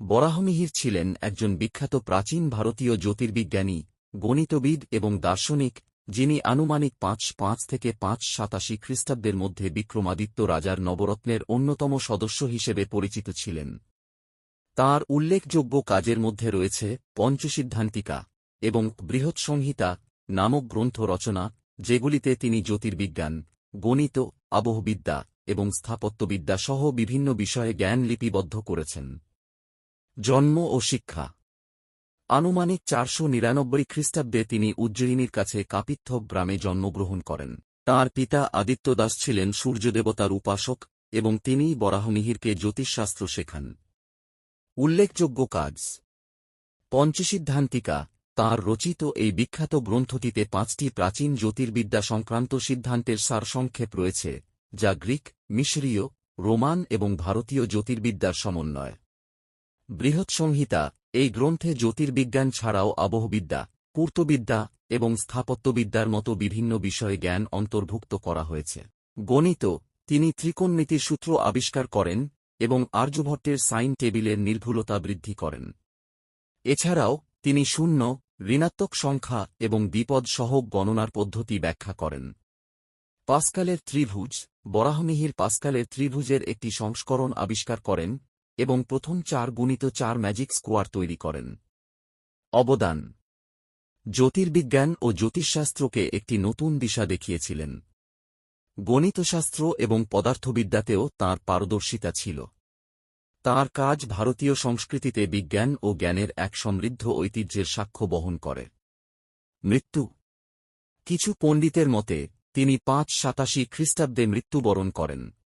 বরাহমিহির ছিলেন একজন বিখ্যাত প্রাচীন ভারতীয় জ্যোতির্বিজ্ঞানী, গণিতবিদ এবং দার্শনিক, যিনি আনুমানিক পাঁচ পাঁচ থেকে পাঁচ সাতাশি খ্রিস্টাব্দের মধ্যে বিক্রমাদিত্য রাজার নবরত্নের অন্যতম সদস্য হিসেবে পরিচিত ছিলেন। তার উল্লেখযোগ্য কাজের মধ্যে রয়েছে পঞ্চসিদ্ধান্তিকা এবং বৃহৎ সংহিতা নামক গ্রন্থ রচনা, যেগুলিতে তিনি জ্যোতির্বিজ্ঞান, গণিত, আবহবিদ্যা এবং স্থাপত্যবিদ্যা সহ বিভিন্ন বিষয়ে জ্ঞান লিপিবদ্ধ করেছেন। জন্ম ও শিক্ষা। আনুমানিক চারশো নিরানব্বই খ্রিস্টাব্দে তিনি উজ্জয়িনীর কাছে কাপিত্থ গ্রামে জন্মগ্রহণ করেন। তাঁর পিতা আদিত্য দাস ছিলেন সূর্যদেবতার উপাসক এবং তিনিই বরাহমিহিরকে জ্যোতিষশাস্ত্র শেখান। উল্লেখযোগ্য কাজ। পঞ্চসিদ্ধান্তিকা, তাঁর রচিত এই বিখ্যাত গ্রন্থটিতে পাঁচটি প্রাচীন জ্যোতির্বিদ্যা সংক্রান্ত সিদ্ধান্তের সারসংক্ষেপ রয়েছে, যা গ্রিক, মিশরীয়, রোমান এবং ভারতীয় জ্যোতির্বিদ্যার সমন্বয়। বৃহৎ সংহিতা, এই গ্রন্থে জ্যোতির্বিজ্ঞান ছাড়াও আবহবিদ্যা পূর্তবিদ্যা এবং স্থাপত্যবিদ্যার মতো বিভিন্ন বিষয়ে জ্ঞান অন্তর্ভুক্ত করা হয়েছে। গণিত, তিনি ত্রিকোণমিতির সূত্র আবিষ্কার করেন এবং আর্যভট্টের সাইন টেবিলের নির্ভুলতা বৃদ্ধি করেন। এছাড়াও, তিনি শূন্য, ঋণাত্মক সংখ্যা এবং বিপদ সহ গণনার পদ্ধতি ব্যাখ্যা করেন। পাস্কালের ত্রিভুজ, বরাহমিহির পাস্কালের ত্রিভুজের একটি সংস্করণ আবিষ্কার করেন এবং প্রথম চার গুণিত চার ম্যাজিক স্কোয়ার তৈরি করেন। অবদান। জ্যোতির্বিজ্ঞান ও জ্যোতিষশাস্ত্রকে একটি নতুন দিশা দেখিয়েছিলেন। গণিতশাস্ত্র এবং পদার্থবিদ্যাতেও তাঁর পারদর্শিতা ছিল। তাঁর কাজ ভারতীয় সংস্কৃতিতে বিজ্ঞান ও জ্ঞানের এক সমৃদ্ধ ঐতিহ্যের সাক্ষ্য বহন করে। মৃত্যু। কিছু পণ্ডিতের মতে, তিনি পাঁচ সাতাশি খ্রিস্টাব্দে মৃত্যুবরণ করেন।